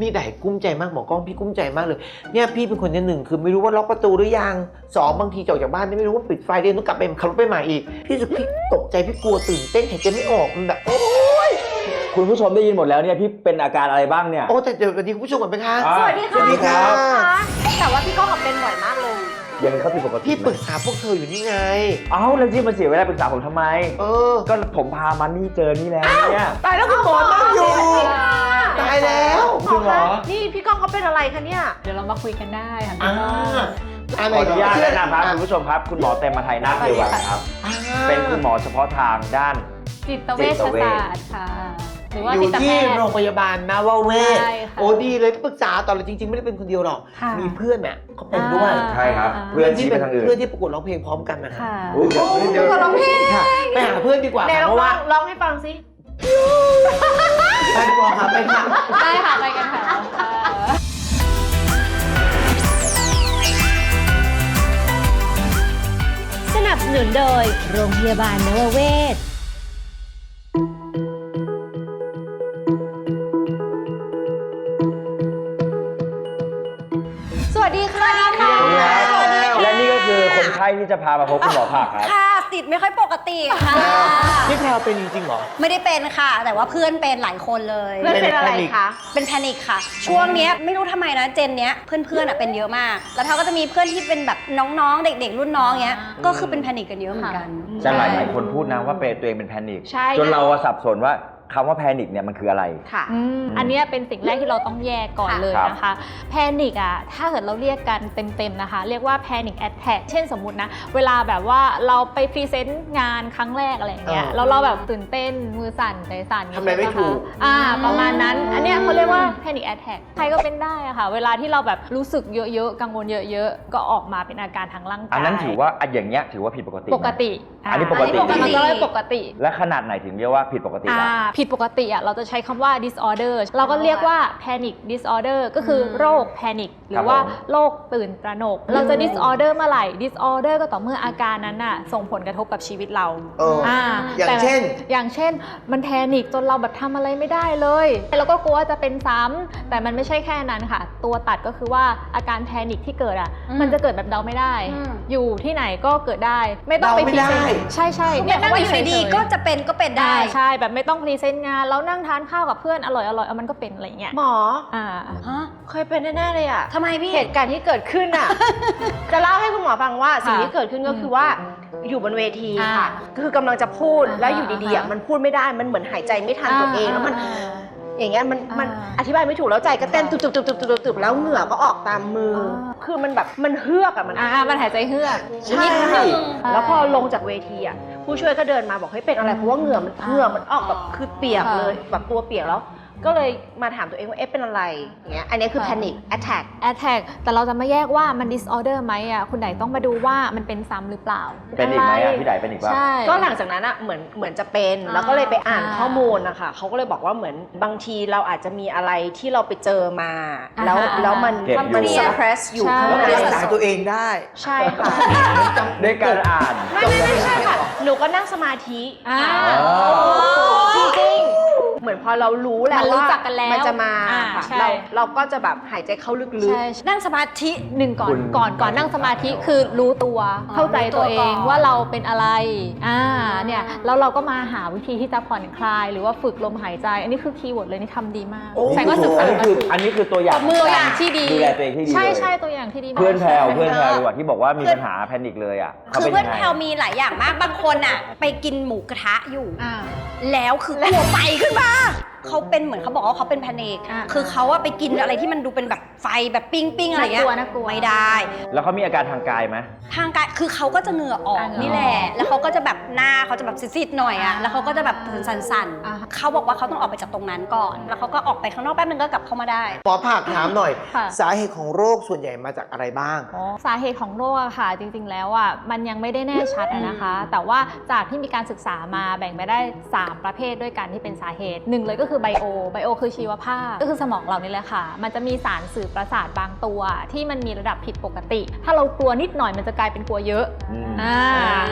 มีแต่กุ้มใจมากหมอกล้องพี่กุ้มใจมากเลยเนี่ยพี่เป็นคนที่หนึ่งคือไม่รู้ว่าล็อกประตูหรือยังสองบางทีจะออกจากบ้านไม่รู้ว่าปิดไฟเดินต้องกลับไปขับรถไปใหม่อีกพี่รู้สึกพี่ตกใจพี่กลัวตื่นเต้นหายใจไม่ออกมันแบบโอ้คุณผู้ชมได้ยินหมดแล้วเนี่ยพี่เป็นอาการอะไรบ้างเนี่ย โอ้แต่เดี๋ยววันนี้คุณผู้ชมก่อนไหมคะ อ่า สวัสดีสวัสดีครัค่ะบแต่ว่าพี่ก้องกับเป็นบ่อยมากเลย ยังเขาผิดปกติพี่ปรึกไหมษาพวกเธออยู่นี่ไง เอ้าแล้วที่มาเสียเวลาปรึกษาผมทำไม เออ ก็ผมพามันนี่เจอนี่แล้วเนี่ย ตายแล้วคุณหมอนั่งอยู่ เขาเป็นอะไรคะเนี่ย เดี๋ยวเรามาคุยกันได้ค่ะอ่าขออนุญาตแนะนำครับคุณผู้ชมครับ คุณหมอเต็มมาไทยนาคเทวันครับ อ่า เป็นคุณหมอเฉพาะทางด้าน จิตเวชศาสตร์ค่ะ หรือว่าอยู่จิตแพที่ทย์ โรงพยาบาลนาว่าเวศใช่ค่ะโอ้ดีเลยปรึกษาตอนเราจริง ๆ ไม่ได้เป็นคนเดียวหรอก ค่ะ มีเพื่อนเนี่ยเขาเป็นด้วยอ่า ใช่ครับ เพื่อนชี้ไปทางอื่นเพื่อนที่ประกวดร้องเพลงพร้อมกันนะค่ะ อุ๊ยเดี๋ยวโอ้ประกวดร้องเพลง ค่ะไปหาเพื่อนดีกว่าไหนลเพองราะร้อว่างร้องให้ฟังสิ ไปดีกว่าค่ะไปค่ะ ได้ค่ะไปกันค่ะ สนับสนุนโดย โรงพยาบาลนวเวศสวัสดีค่ะและนี่ก็คือคนไข้ที่จะพามาพบคุณหมอผักครับ ค่ะ ติดไม่ค่อยปกติค่ะพี่แพลวเป็นจริงๆเหรอ ไม่ได้เป็นค่ะ แต่ว่าเพื่อนเป็นหลายคนเลย เพื่อนเป็นอะไรคะ เป็นแพนิคค่ะ ช่วงเนี้ยไม่รู้ทำไมนะเจนเนี้ยเพื่อนๆอะเป็นเยอะมาก แล้วเขาก็จะมีเพื่อนที่เป็นแบบน้องๆ เด็ก ๆ รุ่นน้องเนี้ย ก็คือเป็นแพนิคกันเยอะเหมือนกัน จะหลายหลายๆคนพูดนะว่าเป็นตัวเองเป็นแพนิค ใช่ จนเราอะสับสนว่า คำว่าแพนิคเนี่ยมันคืออะไร ค่ะ อืม อันเนี้ยเป็นสิ่งแรกที่เราต้องแยกก่อนค่ะ เลยนะคะ แพนิคอะ ถ้าเกิดเราเรียกกันเต็มๆนะคะ เรียกว่า panic attack เช่นสมมตินะ เวลาแบบว่าเราไปพรีเซนต์งานครั้งแรกอะไรอย่างเงี้ย เออแล้วเราแบบตื่นเต้น มือสั่นใจสั่นทำอะไรไม่ถูกอ่า ประมาณนั้น อันเนี้ยเขาเรียกว่า panic attack ใครก็เป็นได้อะค่ะ เวลาที่เราแบบรู้สึกเยอะๆ กังวลเยอะๆ ก็ออกมาเป็นอาการทางร่างกายอันนั้นถือว่าอันอย่างเงี้ยถือว่าผิดปกติไหม ปกติอันนี้ปกติ อันนี้ก็เลยปกติ และขนาดไหนถึงเรียกว่าผิดปกติอ่า ล่ะ ผิดปกติอะเราจะใช้คำว่า disorder เราก็เรียกว่า panic disorder ก็คือโรค panic หรือว่าโรคตื่นตระหนก เราจะ disorder เมื่อไหร่ disorder ก็ต่อเมื่ออาการนั้นน่ะส่งผลกระทบกับชีวิตเราเอออ่าอย่างแต่เช่น อย่างเช่น มันแพนิคจนเราแบบทำอะไรไม่ได้เลยแล้วก็กลัวว่าจะเป็นซ้ำแต่มันไม่ใช่แค่นั้นค่ะ ตัวตัดก็คือว่าอาการแพนิคที่เกิดอะ อืมมันจะเกิดแบบเดาไม่ได้ อืม อยู่ที่ไหนก็เกิดได้ ไม่ต้องไปเดาไม่พรีเซนได้ต์ใช่ใช่เนี่ยนั่งอยู่ดีๆก็จะเป็นก็เป็นได้ใช่แบบไม่ต้องพรีเซนต์งานแล้วนั่งทานข้าวกับเพื่อนอร่อยอร่อยเอามันก็เป็นอะไรอย่างเงี้ยหมออ่าฮะเคยเป็นแน่ๆเลยอะทำไมพี่ เหตุการณ์ที่เกิดขึ้นอะ จะเล่าให้คุณหมอฟังว่าสิ่งที่เกิดขึ้นก็คือว่าอยู่บนเวทีค่ะ คือกำลังจะพูดอ่าแล้วอยู่ดีๆอะอ่ามัมันพูดไม่ได้มันเหมือนหายใจไม่ทันตัวเองแล้วมันอ่าอย่างเงี้ยมันมันอ่าอธิบายไม่ถูกแล้วใจก็เต้นตุบตุบตุบตุบตุบตุบแล้วเหงื่อก็ออกตามมืออาคือมันแบบมันเฮือกอะมันอ่ามันหายใจเฮือกใช่นิดนึงแล้วพอลงจากเวทีอะ ผู้ช่วยก็เดินมาบอกให้ยเป็นอะไรเพราะว่าเหงื่อมันอ่าเหงื่อมันออกแบบคือเปียกค่ะเลยแบบตัวเปียกแล้ว ก็เลยมาถามตัวเองว่าเอ๊ะเป็นอะไรอย่างเงี้ยอันนี้คือค่ะ panic attack attack แต่เราจะไม่แยกว่ามัน disorder ไหมอะคุณไหนต้องมาดูว่ามันเป็นซ้ำหรือเปล่าเป็นอีกไหมอะพี่ไดเป็นอีกว่าใช่ ก็หลังจากนั้นอะเหมือนเหมือนจะเป็นอ่าแล้วก็เลยไปอ่านอ่าข้อมูลนะคะเขาก็เลยบอกว่าเหมือนบางทีเราอาจจะมีอะไรที่เราไปเจอมาอ่าแล้วฮะแล้วมันเก็บอยู่ มัน suppress อยู่ใช่ ข้างแล้วในรักษาตัวเองได้ ใช่ค่ะ ด้วยการอ่าน ไม่ไม่ไม่ใช่ค่ะ หนูก็นั่งสมาธิอ่าจริงๆเห มือนพอเรารู้แล้วมันรู้ว่าจักกันแล้วมันจะมาอ่าค่ะใช่ เราเราก็จะแบบหายใจเข้าลึกใช่นั่งสมาธิหนึ่งก่อคุนณก่อนก่อนนั่งสมาธิคือรู้ตัวอ๋อเข้าใจตัวเอรู้ตัวงก่อนว่าเราเป็นอะไรอ่าเนี่ยแล้วเราก็มาหาวิธีที่จะผ่อนคลาย หรือว่าฝึกลมหายใจ อันนี้คือคีย์เวิร์ดเลยนี่ทำดีมากโอ้ใช่ก็ศึกอัษานนี้มาคือถูก อันนี้คือตัวอย่างมืออย่างที่ดี ดูแลตัวเองที่ดีใช่เลยใช่ตัวอย่างที่ดีมาก เพื่อนแพลวใช่เพื่อนแพลวดีกว่าที่บอกว่ามีปัญหาแพนิคเลยอะขาคือป็เพื่อนยังไง แพลวมีหลายอย่างมาก บางคนอะ ไปกินหมูกระทะอยู่ อ่า แล้วคือกลัวไฟขึ้นมา Ah! เขาเป็นเหมือนเขาบอกว่าเขาเป็นแพนิคอ่า คือเขาอะไปกินอะไรที่มันดูเป็นแบบไฟแบบปิ้งปิ้งๆอะไรเงี้ยน่ากลัวน่ากลัว ไม่ได้ แล้วเขามีอาการทางกายไหม ทางกายคือเขาก็จะเหงื่อออกอ่าเหงื่อนี่แหละ แล้วเขาก็จะแบบหน้าเขาจะแบบซีดๆหน่อยอะอ่าแล้วเขาก็จะแบบสั่นอ่า ๆเขาบอกว่าเขาต้องออกไปจากตรงนั้นก่อน แล้วเขาก็ออกไปข้างนอกแป๊บนึงก็กลับเข้ามาได้ หมอผักถามหน่อย ค่ะ สาเหตุของโรคส่วนใหญ่มาจากอะไรบ้าง สาเหตุของโรคอะค่ะ จริงๆแล้วอะมันยังไม่ได้แน่ชัดอะนะคะ แต่ว่าจากที่มีการศึกษามาแบ่งไปได้ 3 ประเภทด้วยกันที่เป็นสาเหตุหนึ่งเลยก็คือคือไบโอ ไบโอคือชีวภาพ ก็คือสมองเรานี่แหละค่ะ มันจะมีสารสื่อประสาทบางตัว ที่มันมีระดับผิดปกติ ถ้าเรากลัวนิดหน่อยมันจะกลายเป็นกลัวเยอะอืมอ่า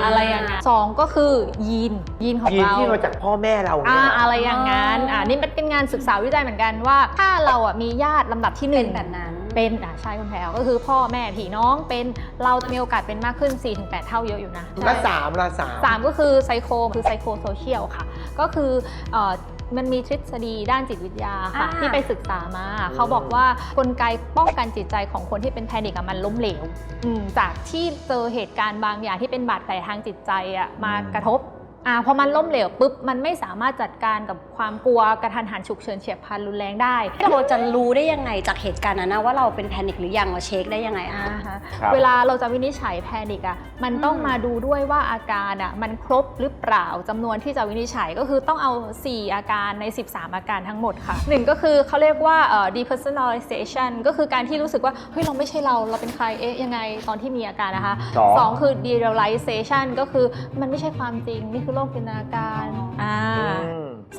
อะไรอย่างเงี้ยสองก็คือยีน ยีนของยีนเราที่มาจากพ่อแม่เราอ่าเนี่ยอะไรอย่างนั้นอ่านี่เป็นงานศึกษาวิจัยเหมือนกันว่า ถ้าเราอะมีญาติลำดับที่หเป็นึ่นงแบบนั้นเป็นอะใช่คุณแพลวก็คือพ่อแม่พี่น้องเป็นเราจะมีโอกาสเป็นมากขึ้น 4-8 เท่าเยอะอยู่นะละสามละสามสามก็คือไซโคคือไซโคโซเชียลค่ะ ก็คือเอ่อ มันมีทฤษฎีด้านจิตวิทยาค่ะ อ่า ที่ไปศึกษามา เขาบอกว่ากลไกป้องกันจิตใจของคนที่เป็นแพนิคอะมันล้มเหลวอืมจากที่เจอเหตุการณ์บางอย่างที่เป็นบาดแผลทางจิตใจอะมากระทบ อ่าพอมันล้มเหลวปุ๊บมันไม่สามารถจัดการกับความกลัวกระทันหันฉุกเฉินเฉียบพลันรุนแรงได้เราจะรู้ได้ยังไงจากเหตุการณ์นั้นนะว่าเราเป็นแพนิคหรือยังเราเช็คได้ยังไงอะอ่าฮะครับ เวลาเราจะวินิจฉัยแพนิคอะมันต้องมาดูด้วยว่าอาการอะมันครบหรือเปล่าจำนวนที่จะวินิจฉัยก็คือต้องเอา 4 อาการใน 13 อาการทั้งหมดค่ะหนึ่งก็คือเขาเรียกว่าเอ่อ depersonalization ก็คือการที่รู้สึกว่าเฮ้ยเราไม่ใช่เราเราเป็นใครเอ๊ะยังไงตอนที่มีอาการนะคะสองสองคือ derealization ก็คือมันไม่ใช่ความจริงนี่คือโลกจินตนาการอ่า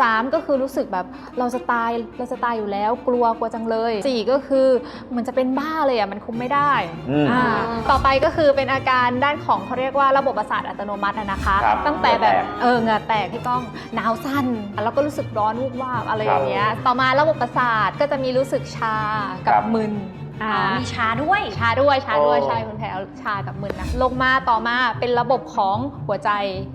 สามก็คือรู้สึกแบบเราจะตายเราจะตายอยู่แล้วกลัวกลัวจังเลยสี่ก็คือเหมือนจะเป็นบ้าเลยอะมันคุมไม่ได้อ่าต่อไปก็คือเป็นอาการด้านของเขาเรียกว่าระบบประสาทอัตโนมัตินะคะ ตั้งแต่แบบเอแตกเอเหงื่อแตกพี่ก้องหนาวสั่นแล้วก็รู้สึกร้อนวูบวาบอะไรอย่างเงี้ยต่อมาระบบประสาทก็จะมีรู้สึกชากับมึน อ๋อ่าอมีชาด้วย ชาด้วยชาด้วยโอ้ใช่คุณแพรชากับมึนนะลงมาต่อมาเป็นระบบของหัวใจ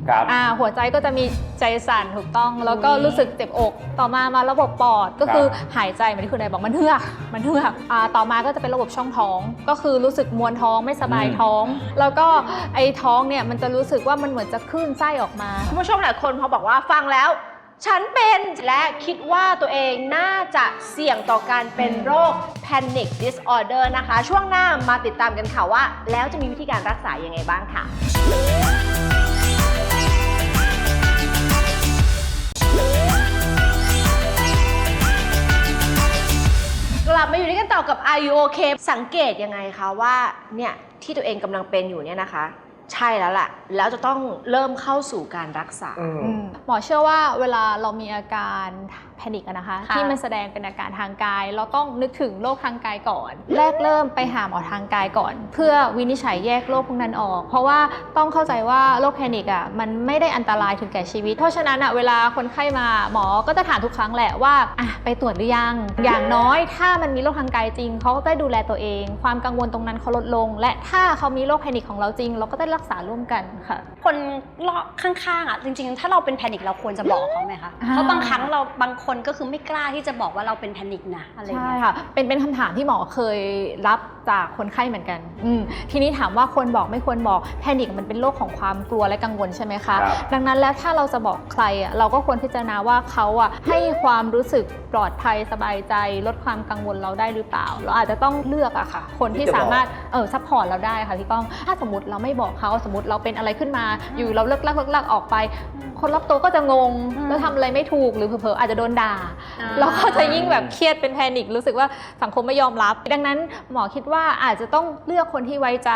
ครับอ่าหัวใจก็จะมีใจสั่นถูกต้อง แล้วก็รู้สึกเจ็บอก ต่อมามาระบบปอดก็คือหายใจเหมือนที่คุณนายบอกมันเหือกมันเหือกอ่าต่อมาก็จะเป็นระบบช่องท้อง ก็คือรู้สึกมวนท้องไม่สบายท้อง แล้วก็ไอ้ท้องเนี่ยมันจะรู้สึกว่ามันเหมือนจะคลื่นไส้ออกมาคุณผู้ชมหลายคนพอบอกว่าฟังแล้ว ฉันเป็นและคิดว่าตัวเองน่าจะเสี่ยงต่อการเป็นโรค panic disorder นะคะ ช่วงหน้ามาติดตามกันค่ะว่า แล้วจะมีวิธีการรักษายังไงบ้างค่ะกลับมาอยู่ด้วยกันต่อกับ Are you okay สังเกตยังไงคะว่าเนี่ยที่ตัวเองกำลังเป็นอยู่เนี่ยนะคะ ใช่แล้วล่ะแล้วจะต้องเริ่มเข้าสู่การรักษาอืมอืม หมอเชื่อว่าเวลาเรามีอาการแพนิคอะนะคะ ค่ะ ที่มันแสดงเป็นอาการทางกาย เราต้องนึกถึงโรคทางกายก่อน แรกเริ่มไปหาหมอทางกายก่อน เพื่อวินิจฉัยแยกโรคพวกนั้นออก เพราะว่าต้องเข้าใจว่าโรคแพนิคอะมันไม่ได้อันตรายถึงแก่ชีวิต เพราะฉะนั้นอะเวลาคนไข้มาหมอก็จะถามทุกครั้งแหละว่าอะไปตรวจหรือยัง อย่างน้อยถ้ามันมีโรคทางกายจริงเขาก็ได้ดูแลตัวเอง ความกังวลตรงนั้นเขาลดลง และถ้าเขามีโรคแพนิคของเราจริง เราก็ได้รักษาร่วมกันค่ะ คนรอบข้างๆอะจริง ๆ ถ้าเราเป็นแพนิคเราควรจะบอกเขาไหมคะอ่าเพราะบางครั้งเราบางคนก็คือไม่กล้าที่จะบอกว่าเราเป็นแพนิคนะอะไรอย่างใช่เงี้ยค่ะ เป็นเป็นคำถามที่หมอเคยรับจากคนไข้เหมือนกันอืมทีนี้ถามว่าควรบอกไม่ควรบอกแพนิคมันเป็นโรคของความกลัวและกังวลใช่ไหมคะ ครับ ดังนั้นแล้วถ้าเราจะบอกใครอะเราก็ควรพิจารณาว่าเขาอะให้ความรู้สึกปลอดภัยสบายใจ ลดความกังวลเราได้หรือเปล่า เราอาจจะต้องเลือกอะค่ะ คนที่ที่จะบอกสามารถเออซัพพอร์ตเราได้ค่ะพี่ก้อง ถ้าสมมติเราไม่บอกเขาสมมติเราเป็นอะไรขึ้นมา อยู่เราเลิกลักเลิกลักออกไป คนรอบตัวก็จะงงอืมแล้วทำอะไรไม่ถูกหรือเผลอๆอาจจะโดนด่าอ่า เราก็จะยิ่งแบบเครียดเป็นแพนิครู้สึกว่าสังคมไม่ยอมรับ ดังนั้นหมอคิดว่าอาจจะต้องเลือกคนที่ไว้ใจ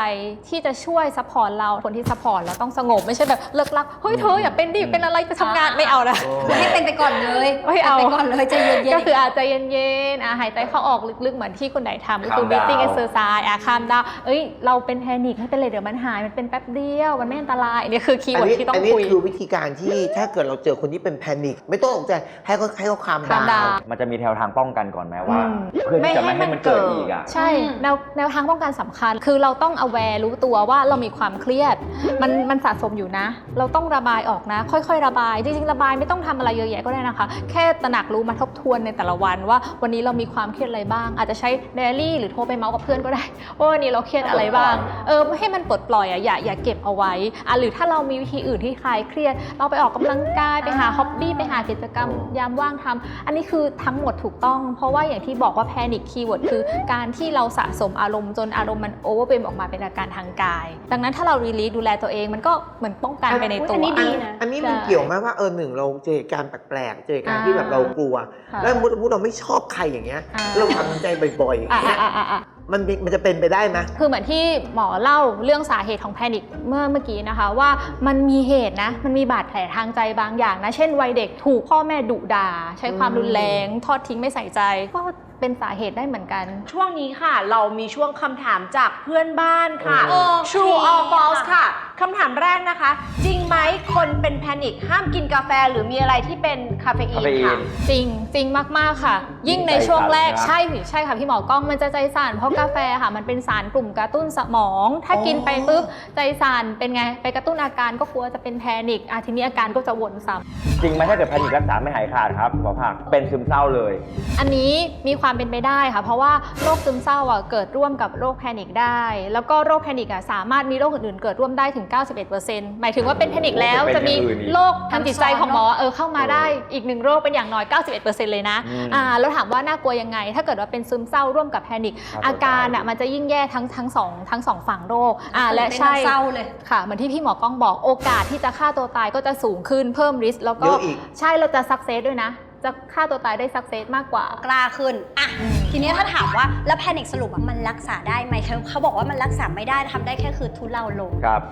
ที่จะช่วยซัพพอร์ตเราคนที่ซัพพอร์ตเราต้องสงบไม่ใช่แบบเลิกลักเฮ้ยเธออย่าเป็นดิเป็นอะไรไปทำงานไม่เอานะคือให้เป็นไปก่อนเลยไม่เอาป็นไปก่อนเลยใจเย็นๆก็คืออาจจะเย็นๆอะหายใจเข้าออกลึกๆเหมือนที่คุณไหนทำก็คือ Calm down breathing exercise อะคามดาวเอ้ยเราเป็นแพนิคไม่เป็นไรเดี๋ยวมันหายมันเป็นแป๊บเดียวมันไม่อันตรายเนี่ยคือคีย์อัเวิร์ดนี้ที่ต้ออังนี้คุยคือวิธีการที่ถ้าเกิดเราเจอคนที่เป็นแพนิคไม่ต้องตกใจให้เขาให้เขาคาม calm ดาว down มันจะมีแนวทางป้องกันก่อนไหมว่าอืมเพื่อที่จะไม่ให้มันเกิดอีกอะใช่อืมแนวแนวทางป้องกันสำคัญ คือเราต้อง aware รู้ตัวว่าเรามีความเครียด มันมันสะสมอยู่นะ เราต้องระบายออกนะ ค่อยๆ ระบาย จริงๆ ระบายไม่ต้องทำอะไรเยอะแยะก็ได้นะคะ แค่ตระหนักรู้มาทบทวนในแต่ละวันว่า วันนี้เรามีความเครียดอะไรบ้าง อาจจะใช้ไดอารี่หรือโทรไปเมาส์กับเพื่อนก็ได้ว่าวันนี้เราเครียดอะไรบ้าง เออให้มันปลดปล่อยอะอย่าอย่าเก็บเอาไว้อะหรือถ้าเรามีวิธีอื่นที่คลายเครียด เราไปออกกำลังกายไปหาฮ็อบบี้ไปหากิจกรรมยามว่างทำอันนี้คือทั้งหมดถูกต้อง เพราะว่าอย่างที่บอกว่าแพนิคคีย์เวิร์ดคือ การที่เราสะสมอารมณ์จนอารมณ์มันโอเวอร์เบมออกมาเป็นอาการทางกาย ดังนั้นถ้าเรารีลีดูแลตัวเองมันก็เหมือนป้องกันไปในตัวอันนี้ดีอันนี้มันใช่เกี่ยวไหมว่าเออหนึ่งเราเจอเหตุการณ์แปลกๆเจอเหตุการณ์ที่อ่าแบบเรากลัวค่ะแล้วสมมุติสมมุติเราไม่ชอบใครอย่างเงี้ยอ่าเราทำใจบ่อยๆอย่างอะเงี้ยอะอะอะ มันเป็นมันจะเป็นไปได้ไหมคือเหมือนที่หมอเล่าเรื่องสาเหตุของแพนิคนิคเมื่อเมื่อกี้นะคะ ว่ามันมีเหตุนะ มันมีบาดแผลทางใจบางอย่างนะ เช่นวัยเด็กถูกพ่อแม่ดุด่าใช้ความรุนแรง ทอดทิ้งไม่ใส่ใจก็ เป็นสาเหตุได้เหมือนกัน ช่วงนี้ค่ะ เรามีช่วงคำถามจากเพื่อนบ้านค่ะ โอเค True or false ค่ะคำถามแรกนะคะ จริงไหมคนเป็นแพนิคห้ามกินกาแฟหรือมีอะไรที่เป็นคาเฟอีคานเฟอีค่ะ น จริงจริงมากๆค่ะ ยิ่งในช่วงแรกใจสั่นนะใช่ใช่ค่ะพี่หมอกล้องมันจะใจสั่นเพราะกาแฟค่ะมันเป็นสารกลุ่มกระตุ้นสมอง ถ้ากินไปปุ๊บใจสั่นเป็นไงไปกระตุ้นอาการก็กลัวจะเป็นแพนิคอะทีนี้อาการก็จะวนซ้ำ จริงไหมถ้าเกิดแพนิครักษาไม่หายขาดครับหมอผักเป็นซึมเศร้าเลย อันนี้มีความเป็นไปได้ค่ะ เพราะว่าโรคซึมเศร้าอะเกิดร่วมกับโรคแพนิคได้ แล้วก็โรคแพนิคอะสามารถมีโรคอื่นๆเกิดร่วมได้ถึง 91%หมายถึงว่าเป็นแพนิคแล้วเป็นจะมีอย่างอื่นอีกโรคทางจิตใจของหมอเออเข้ามาได้อีกหนึ่งโรคเป็นอย่างน้อย 91%เลยนะอืมอ่าแล้วถามว่าน่ากลัวยังไง ถ้าเกิดว่าเป็นซึมเศร้าร่วมกับแพนิคครับอาการอะมันจะยิ่งแย่ทั้งทั้งสองทั้งสองฝั่งโรคอ่าและเป็นใช่เศร้าเลยค่ะเหมือนที่พี่หมอกล้องบอกโอกาสที่จะฆ่าตัวตายก็จะสูงขึ้นเพิ่มริสแล้วก็เยอะอีกใช่เราจะสักเซสด้วยนะ จะฆ่าตัวตายได้สักเซสมากกว่ากล้าขึ้นอะ ทีนี้ถ้าถามว่าแล้วแพนิคสรุปอะมันรักษาได้ไหมเขาเขาบอกว่ามันรักษาไม่ได้ทำได้แค่คือทุเลาลง ครับ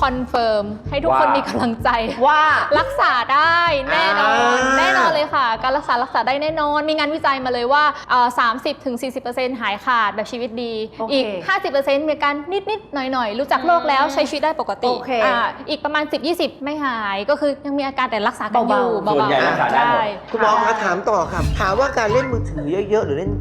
คอนเฟิร์มให้ทุกคนว่ามี มีกำลังใจ ว่า รักษาได้แน่นอน อ่า แน่นอนเลยค่ะ การรักษารักษาได้แน่นอน มีงานวิจัยมาเลยว่าเอ่อ30ถึง40หายขาดแบบชีวิตดี โอเคอีก50มีอาการนิดๆหน่อยๆ รู้จักโรคแล้วใช้ชีวิตได้ปกติโอเคอ่าอีกประมาณ10-20ไม่หายก็คือยังมีอาการแต่รักษากันอยู่เบาๆ ส่วนใหญ่รักษาได้หมด คุณหมอคะถามต่อครับถามว่าการเล่นมือถือเยอะๆ หรือเล่น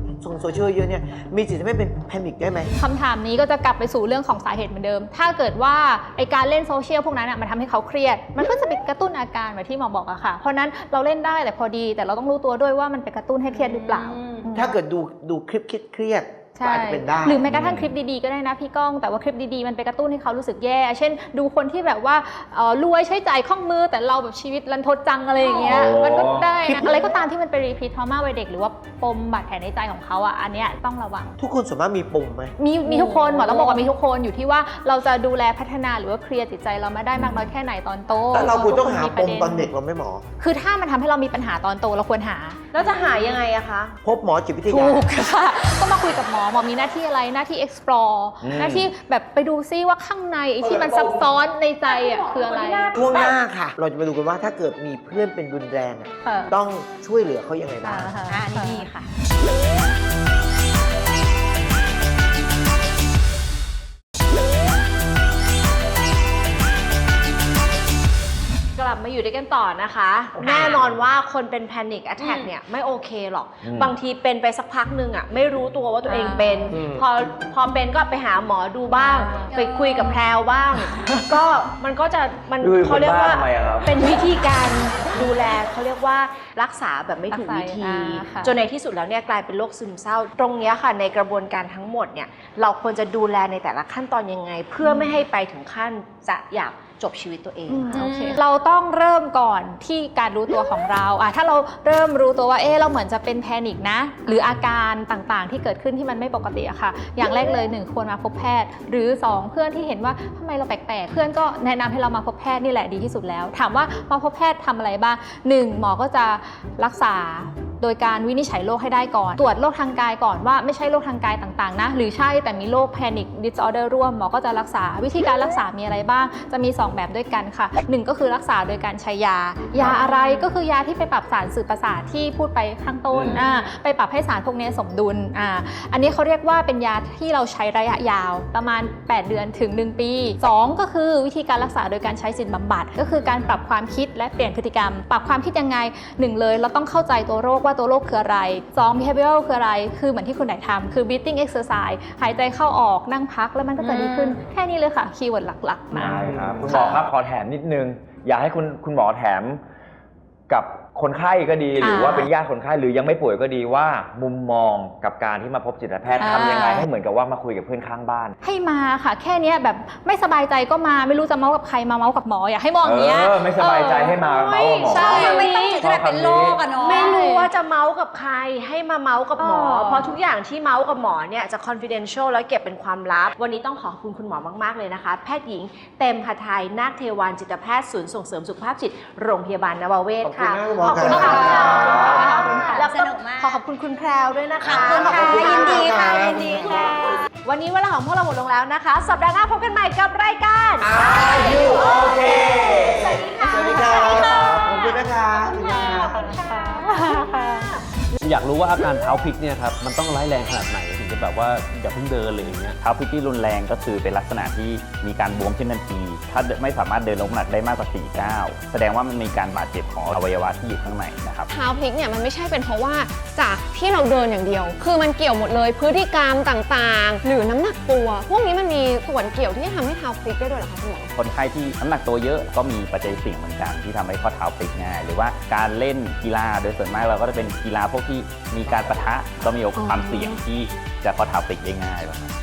โซเชียลเยอะเนี่ยมีสิทธิ์ทำให้เป็นแพนิคได้ไหม คำถามนี้ก็จะกลับไปสู่เรื่องของสาเหตุเหมือนเดิม ถ้าเกิดว่าไอการเล่นโซเชียลพวกนั้นอะมันทำให้เขาเครียด มันก็จะไปกระตุ้นอาการแบบที่หมอบอกอะค่ะ เพราะฉะนั้นเราเล่นได้แต่พอดี แต่เราต้องรู้ตัวด้วยว่ามันไปกระตุ้นให้เครียดหรือเปล่าอืมอืมถ้าเกิดดูดูคลิปเครียดๆ ก็ใช่อาจจะเป็นได้หรือแม้กระทั่งคลิปดีๆก็ได้นะพี่ก้องแต่ว่าคลิปดีๆมันไปกระตุ้นให้เขารู้สึกแย่ เช่น ดูคนที่แบบว่าเอ่อรวยใช้จ่ายคล่องมือแต่เราแบบชีวิตรันทดจังอะไรอย่างเงี้ยโอ้มันก็ได้นะอะไรก็ตามที่มันเป็นรีพีททอมาวัยเด็กหรือว่าปมบาดแผลในใจของเขาอะอันเนี้ยต้องระวัง ทุกคนสามารถมีปมไหมมีมีทุกคนหมอต้องบอกว่ามีทุกคนอยู่ที่ว่าเราจะดูแลพัฒนาหรือว่าเคลียร์จิตใจเรามาได้มากน้อยแค่ไหนตอนโตแล้วเราควรต้องหาทุปประมด็ตอนเด็กเราไหม่หมอ คือถ้ามันทำให้เรามีปัญหาตอนโตเราควรหา แล้วจะหายังไงอะคะ พบหมอจิตวิทถูยากค่ะต้องมาคุยกับหมอหมอมีหน้าที่อะไรหน้าที่ explore อืม หน้าที่แบบไปดูซิว่าข้างในไอ้ที่มันซับซ้อนในใจอะคืออะไรช่วงหน้าค่ะ เราจะมาดูกันว่าถ้าเกิดมีเพื่อนเป็นรุนแรงอะค่ะต้องช่วยเหลือเขายังไงบ้าง อ่าฮะอ่านี่ดีค่ะ ลับมาอยู่ด้วยกันต่อนะคะ แน่นอนว่าคนเป็น Panic Attack เนี่ยไม่โอเคหรอก อืมบางทีเป็นไปสักพักหนึ่งอะไม่รู้ตัวว่าตัวเองเป็น อืม พอพอเป็นก็ไปหาหมอดูบ้าง อ่า ไปคุยกับแพรวบ้าง ก็มันก็จะมันดูเป็นเขาเรียกว่า บ้าทำไมอะครับ เป็นวิธีการดูแลเขาเรียกว่ารักษาแบบไม่ถูกวิธี รักษาอ่าค่ะ จนในที่สุดแล้วเนี่ยกลายเป็นโรคซึมเศร้า ตรงเนี้ยค่ะในกระบวนการทั้งหมดเนี่ยเราควรจะดูแลในแต่ละขั้นตอนยังไง เพื่อไม่ให้ไปถึงขั้นจะอยาก จบชีวิตตัวเองอืมโอเค เราต้องเริ่มก่อนที่การรู้ตัวของเราอะถ้าเราเริ่มรู้ตัวว่าเอ๊ะเราเหมือนจะเป็นแพนิคนะ หรืออาการต่างๆ ที่เกิดขึ้นที่มันไม่ปกติอะค่ะ อย่างแรกเลยหนึ่งควรมาพบแพทย์ หรือสองเพื่อนที่เห็นว่าทำไมเราแปลกๆ เพื่อนก็แนะนำให้เรามาพบแพทย์นี่แหละดีที่สุดแล้ว ถามว่ามาพบแพทย์ทำอะไรบ้างหนึ่งหมอก็จะรักษา โดยการวินิจฉัยโรคให้ได้ก่อน ตรวจโรคทางกายก่อนว่าไม่ใช่โรคทางกายต่างๆนะ หรือใช่แต่มีโรค panic disorder ร่วมหมอก็จะรักษาวิธีการรักษามีอะไรบ้าง จะมี 2 แบบด้วยกันค่ะ 1 ก็คือรักษาโดยการใช้ยา ยาอะไรก็คือยาที่ไปปรับสารสื่อประสาทที่พูดไปข้างต้นอืมอ่าไปปรับให้สารพวกนี้สมดุลอ่าอันนี้เขาเรียกว่าเป็นยาที่เราใช้ระยะยาวประมาณ 8 เดือนถึง 1 ปี 2 ก็คือวิธีการรักษาโดยการใช้สินบำบัด ก็คือการปรับความคิดและเปลี่ยนพฤติกรรม ปรับความคิดยังไงหนึ่งเลยเราต้องเข้าใจตัวโรคว่าตัวโรคคืออะไร2 behavioral คืออะไร คือเหมือนที่คุณไหนทำคือ breathing exercise หายใจเข้าออกนั่งพักแล้วมันก็จะดีขึ้น แค่นี้เลยค่ะ คีย์เวิร์ดหลักๆนะได้ครับคุณหมอครับขอแถมนิดนึง อยากให้คุณคุณหมอแถมกับ คนไข้ก็ดีหรือว่าอ่าเป็นญาติคนไข้หรือยังไม่ป่วยก็ดีว่า มุมมองกับการที่มาพบจิตแพทย์อ่าทำยังไงให้เหมือนกับว่ามาคุยกับเพื่อนข้างบ้าน ให้มาค่ะ แค่เนี้ยแบบไม่สบายใจก็มาไม่รู้จะเมาส์กับใครมาเมาส์กับหมออยากให้มองอย่างเงี้ยเออไม่สบายใจให้มาเมาส์กับหมอ ใช่ ไม่ต้องถึงขนาดเป็นโรคอะเนาะ ไม่รู้ว่าจะเมาส์กับใครให้มาเมาส์กับหมอ อ๋อ เพราะทุกอย่างที่เมาส์กับหมอเนี่ยจะ confidential แล้วเก็บเป็นความลับ วันนี้ต้องขอบคุณคุณหมอมากๆเลยนะคะ แพทย์หญิงเต็มหทัยนาคเทวานจิตแพทย์ศูนย์ส่งเสริมสุขภาพจิตโรงพยาบาลนวเวศค่ะ ขอบคุณมากคุณหมอขอบคุณครับค่ะขอบคุณค่ะแล้วสนุกมากขอขอบคุณคุณแพรวด้วยนะคะขอบคุณค่ะขอบคุณยินดีค่ะครับยินดีค่ะ วันนี้เวลาของพวกเราหมดลงแล้วนะคะ สัปดาห์หน้าพบกันใหม่กับรายการ Are you okay สวัสดีค่ะสวัสดีค่ะขอบคุณนะคะขอบคุณค่ะอยากรู้ว่าอาการเท้าพลิกเนี่ยครับมันต้องร้ายแรงขนาดไหนถึง จะแบบว่าอย่าเพิ่งเดินเลยอย่างเงี้ยเท้าพิที่รุนแรงก็คือเป็นลักษณะที่มีการบวมขึ้นทันที ถ้าไม่สามารถเดินลงน้ำหนักได้มากกว่า4ก้าวแสดงว่ามันมีการบาดเจ็บของอวัยวะที่อยู่ข้างในนะครับ เท้าพลิกเนี่ยมันไม่ใช่เป็นเพราะว่าจากที่เราเดินอย่างเดียว คือมันเกี่ยวหมดเลยพฤติกรรมต่างๆ หรือน้ำหนักตัว พวกนี้มันมีส่วนเกี่ยวที่จะทำให้เท้าพลิกได้ด้วยเหรอคะคุณหมอ คนไข้ที่น้ำหนักตัวเยอะก็มีปัจจัยเสี่ยงเหมือนกันที่ทำให้ข้อเท้าพลิกง่าย หรือว่าการเล่นกีฬาโดยส่วนมากเราก็จะเป็นกีฬาพวกที่มีการปะทะก็มีโอกาสความเสี่ยงที่จะข้อเท้าพลิกได้ง่ายแบบนั้น